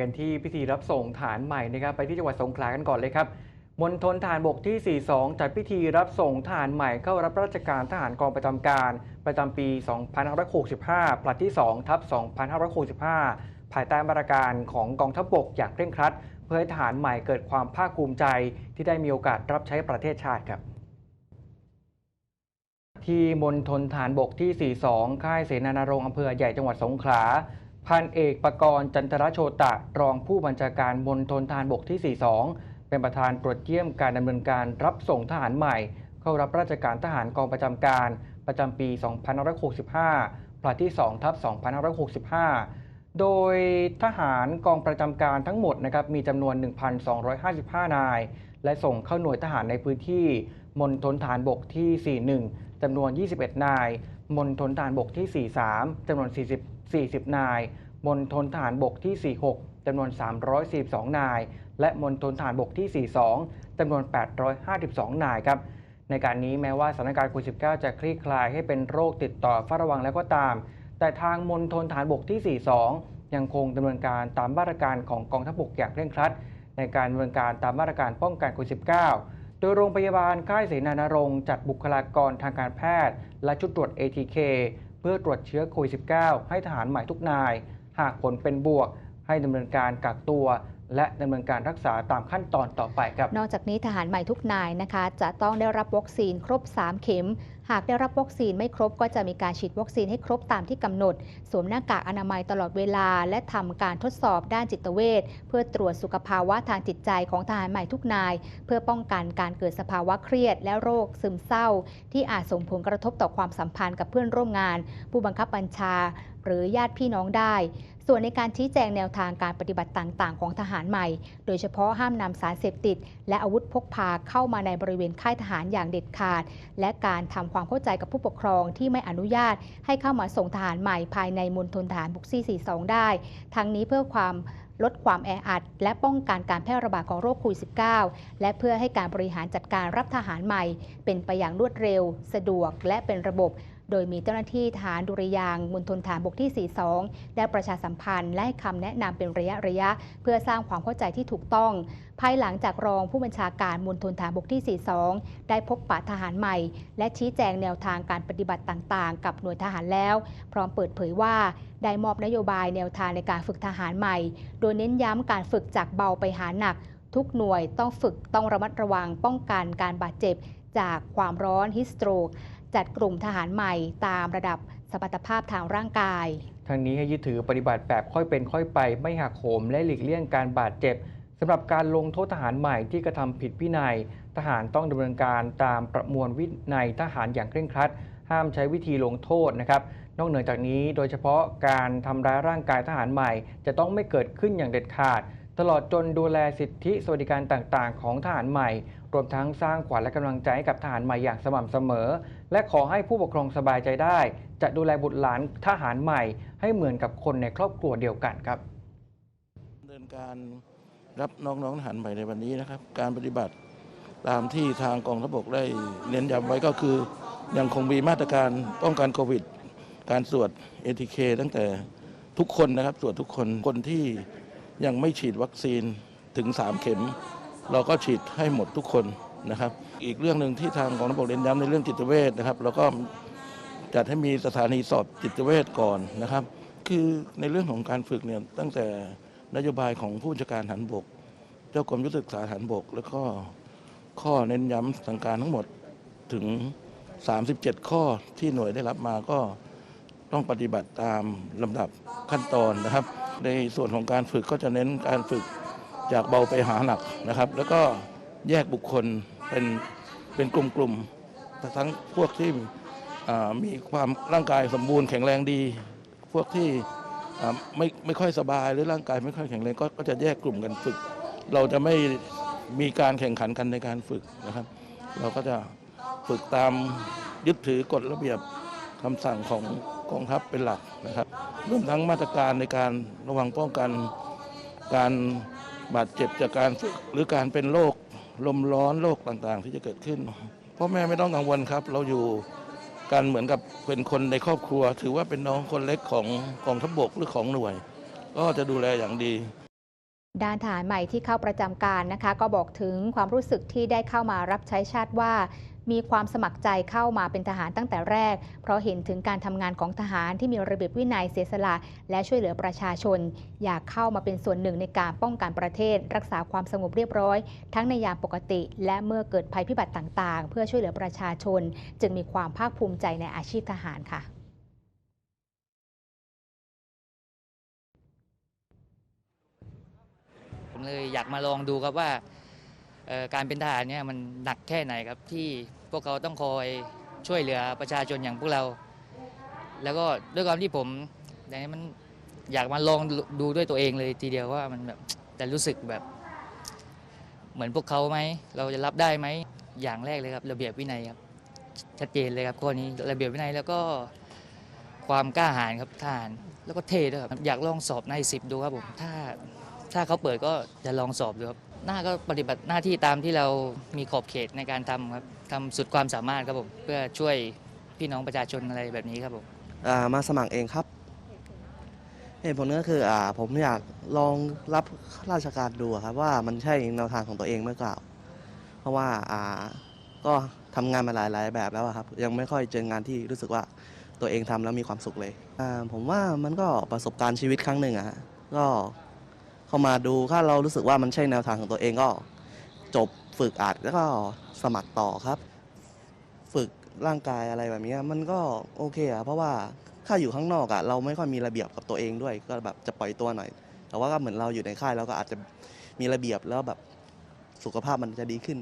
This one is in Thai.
กันที่พิธีรับส่งฐานใหม่นะครับไปที่จังหวัดสงขลากันก่อนเลยครับมณฑลทหารบกที่ 42 จัดพิธีรับส่งทหารใหม่เข้ารับราชการทหารกองประจำการ ประจำปี 2565 ผลัดที่ 2 ทับ 2565 ภายใต้มาตรการของกองทัพบกอย่างเคร่งครัด เพื่อให้ทหารใหม่เกิดความภาคภูมิใจที่ได้มีโอกาสรับใช้ประเทศชาติครับที่มณฑลฐานบกที่ 42 ค่ายเสนานารงค์อำเภอใหญ่จังหวัดสงขลา พันเอกประกรณ์จันทรโชตะ รองผู้บัญชาการมณฑลฐานบกที่ 42 เป็นประธานตรวจเยี่ยมการดำเนินการรับส่งทหารใหม่ เข้ารับราชการทหารกองประจำการ ประจำปี 2565ผลัดที่ 2 ทับ 2565 โดยทหารกองประจำการทั้งหมดนะครับมีจำนวน 1,255 นาย และส่งเข้าหน่วยทหารในพื้นที่มณฑลฐานบกที่ 41จำนวน 21 นาย มณฑลฐานบกที่ 43จำนวน 40 40 นายมณฑลทหารบกที่ 46จำนวน 342 นาย และมณฑลทหารบกที่ 42จำนวน 852 นายครับ ในการนี้แม้ว่าสถานการณ์โควิด -19 จะคลี่คลายให้เป็นโรคติดต่อเฝ้าระวังแล้วก็ตาม แต่ทางมณฑลฐานบกที่ 42 ยังคงดำเนินการตามมาตรการของกองทัพบกอย่างเคร่งครัด ในการดำเนินการตามมาตรการป้องกันโควิด -19 โดยโรงพยาบาลค่ายเสนานารงค์จัดบุคลากรทางการแพทย์ และชุดตรวจ ATK เพื่อตรวจเชื้อโควิด -19 ให้ทหารใหม่ทุกนาย หากผลเป็นบวกให้ดำเนินการกักตัว และดำเนินการรักษาตามขั้นตอนต่อไปครับ นอกจากนี้ทหารใหม่ทุกนายนะคะ จะต้องได้รับวัคซีนครบ 3 เข็ม หากได้รับวัคซีนไม่ครบก็จะมีการฉีดวัคซีนให้ครบตามที่กำหนด สวมหน้ากากอนามัยตลอดเวลา และทำการทดสอบด้านจิตเวชเพื่อตรวจสุขภาวะทางจิตใจของทหารใหม่ทุกนาย เพื่อป้องกันการเกิดสภาวะเครียด และโรคซึมเศร้า ที่อาจส่งผลกระทบต่อความสัมพันธ์กับเพื่อนร่วมงาน ผู้บังคับบัญชา หรือญาติพี่น้องได้ ส่วนในการชี้แจงแนวทางการปฏิบัติต่าง ๆ ของทหารใหม่ โดยเฉพาะห้ามนำสารเสพติด และอาวุธพกพาเข้ามาในบริเวณค่ายทหารอย่างเด็ดขาด และการทำความเข้าใจกับผู้ปกครองที่ไม่อนุญาต ให้เข้ามาส่งทหารใหม่ภายในมณฑลทหารบุกซี่ 42 ได้ ทั้งนี้เพื่อความลดความแออัด และป้องกันการแพร่ระบาดของโรคโควิด -19 และเพื่อให้การบริหารจัดการรับทหารใหม่ เป็นไปอย่างรวดเร็ว สะดวกและเป็นระบบ โดยมีเจ้าหน้าที่ทหารดุริยางมณฑลฐานบกที่ 42 ได้ประชาสัมพันธ์และให้คำแนะนำเป็นระยะระยะ เพื่อสร้างความเข้าใจที่ถูกต้อง ภายหลังจากรองผู้บัญชาการมณฑลฐานบกที่ 42 ได้พบปะทหารใหม่ และชี้แจงแนวทางการปฏิบัติต่างๆ กับหน่วยทหารแล้ว พร้อมเปิดเผยว่าได้มอบนโยบายแนวทางในการฝึกทหารใหม่ โดยเน้นย้ำการฝึกจากเบาไปหาหนัก ทุกหน่วยต้องฝึกต้องระมัดระวังป้องกันการบาดเจ็บจากความร้อนฮิสโตรก จัดกลุ่มทหารใหม่ตามระดับสมรรถภาพทางร่างกาย ทั้งนี้ให้ยึดถือปฏิบัติแบบค่อยเป็นค่อยไป ไม่หักโหมและหลีกเลี่ยงการบาดเจ็บสำหรับการลงโทษทหารใหม่ที่กระทำผิดวินัย ทหารต้องดำเนินการตามประมวลวินัยทหารอย่างเคร่งครัด ห้ามใช้วิธีลงโทษนะครับ นอกเหนือจากนี้โดยเฉพาะการทำร้ายร่างกายทหารใหม่ จะต้องไม่เกิดขึ้นอย่างเด็ดขาด ตลอดจนดูแลสิทธิสวัสดิการต่างๆ ของทหารใหม่ รวมทั้งสร้างขวัญและกำลังใจให้กับทหารใหม่อย่างสม่ำเสมอ และขอให้ผู้ปกครองสบายใจได้ จะดูแลบุตรหลานทหารใหม่ ให้เหมือนกับคนในครอบครัวเดียวกันครับดำเนินการรับน้องๆทหารใหม่ในวันนี้นะครับ การปฏิบัติตามที่ทางกองทัพบกได้เน้นย้ำไว้ก็คือ ยังคงมีมาตรการป้องกันโควิด การตรวจ ATK ตั้งแต่ทุกคนนะครับตรวจทุกคนคนที่ยังไม่ฉีดวัคซีนถึง 3 เข็ม เราก็ฉีดให้หมดทุกคนนะครับ อีกเรื่องหนึ่งที่ทางกองทัพบกเน้นย้ำในเรื่องจิตเวชนะครับเราก็จัดให้มีสถานีสอบจิตเวชก่อนนะครับ คือในเรื่องของการฝึกเนี่ยตั้งแต่นโยบายของผู้บัญชาการฐานบก เจ้ากรมยุทธศึกษาฐานบก แล้วก็ข้อเน้นย้ำสั่งการทั้งหมดถึง 37 ข้อที่หน่วยได้รับมาก็ต้องปฏิบัติตามลำดับขั้นตอนนะครับ ในส่วนของการฝึกก็จะเน้นการฝึก จากเบาไปหาหนักนะครับ แล้วก็แยกบุคคลเป็นเป็นกลุ่มๆทั้งพวกที่มีความร่างกายสมบูรณ์แข็งแรงดี พวกที่ไม่ไม่ค่อยสบายหรือร่างกายไม่ค่อยแข็งแรงก็ก็จะแยกกลุ่มกันฝึก เราจะไม่มีการแข่งขันกันในการฝึกนะครับ เราก็จะฝึกตามยึดถือกฎระเบียบคำสั่งของกองทัพเป็นหลักนะครับรวมทั้งมาตรการในการระวังป้องกันการ บาดเจ็บจากการหรือการเป็นโรคลมร้อนโรคต่างๆ ที่จะเกิดขึ้นพ่อแม่ไม่ต้องกังวลครับ เราอยู่กันเหมือนกับเป็นคนในครอบครัว ถือว่าเป็นน้องคนเล็กของกองทัพบกหรือของหน่วย ก็จะดูแลอย่างดีด้านทหารใหม่ที่เข้าประจำการนะคะ ก็บอกถึงความรู้สึกที่ได้เข้ามารับใช้ชาติว่า มีความสมัครใจเข้ามาเป็นทหารตั้งแต่แรก เพราะเห็นถึงการทำงานของทหารที่มีระเบียบวินัยเสียสละและช่วยเหลือประชาชน อยากเข้ามาเป็นส่วนหนึ่งในการป้องกันประเทศ รักษาความสงบเรียบร้อย ทั้งในยามปกติ และเมื่อเกิดภัยพิบัติต่างๆ เพื่อช่วยเหลือประชาชน จึงมีความภาคภูมิใจในอาชีพทหารค่ะผมเลยอยากมาลองดูครับว่า การเป็นทหารเนี่ยมันหนักแค่ไหนครับที่พวกเขาต้องคอยช่วยเหลือประชาชนอย่างพวกเรา แล้วก็ด้วยความที่ผมอย่างนี้มันอยากมาลองดูด้วยตัวเองเลยทีเดียวว่ามันแบบแต่รู้สึกแบบ เหมือนพวกเขาไหมเราจะรับได้ไหมอย่างแรกเลยครับ ระเบียบวินัยครับชัดเจนเลยครับข้อนี้ระเบียบวินัยแล้วก็ความกล้าหาญครับทหารแล้วก็เท่ด้วยครับอยากลองสอบในสิบดูครับผมถ้าถ้าเขาเปิดก็จะลองสอบดูครับ หน้าก็ปฏิบัติหน้าที่ตามที่เรามีขอบเขตในการทำครับทำสุดความสามารถครับผมเพื่อช่วยพี่น้องประชาชนอะไรแบบนี้ครับผมอ่ามาสมัครเองครับเหตุผลก็คืออ่าผมอยากลองรับราชการดูครับว่ามันใช่แนวทางของตัวเองเมื่อเปล่า เพราะว่าอ่าก็ทำงานมาหลายๆแบบแล้วอะครับยังไม่ค่อยเจองานที่รู้สึกว่าตัวเองทำแล้วมีความสุขเลยอ่าผมว่ามันก็ประสบการณ์ชีวิตครั้งหนึ่งอะฮะก็ เข้ามาดูถ้าเรารู้สึกว่ามันใช่แนวทางของตัวเองก็จบฝึกอาดแล้วก็สมัครต่อครับ ฝึกร่างกายอะไรแบบนี้มันก็โอเคอะเพราะว่าถ้าอยู่ข้างนอกอะเราไม่ค่อยมีระเบียบกับตัวเองด้วย ก็แบบจะปล่อยตัวหน่อย แต่ว่าก็เหมือนเราอยู่ในค่ายเราก็อาจจะมีระเบียบแล้วแบบสุขภาพมันจะดีขึ้น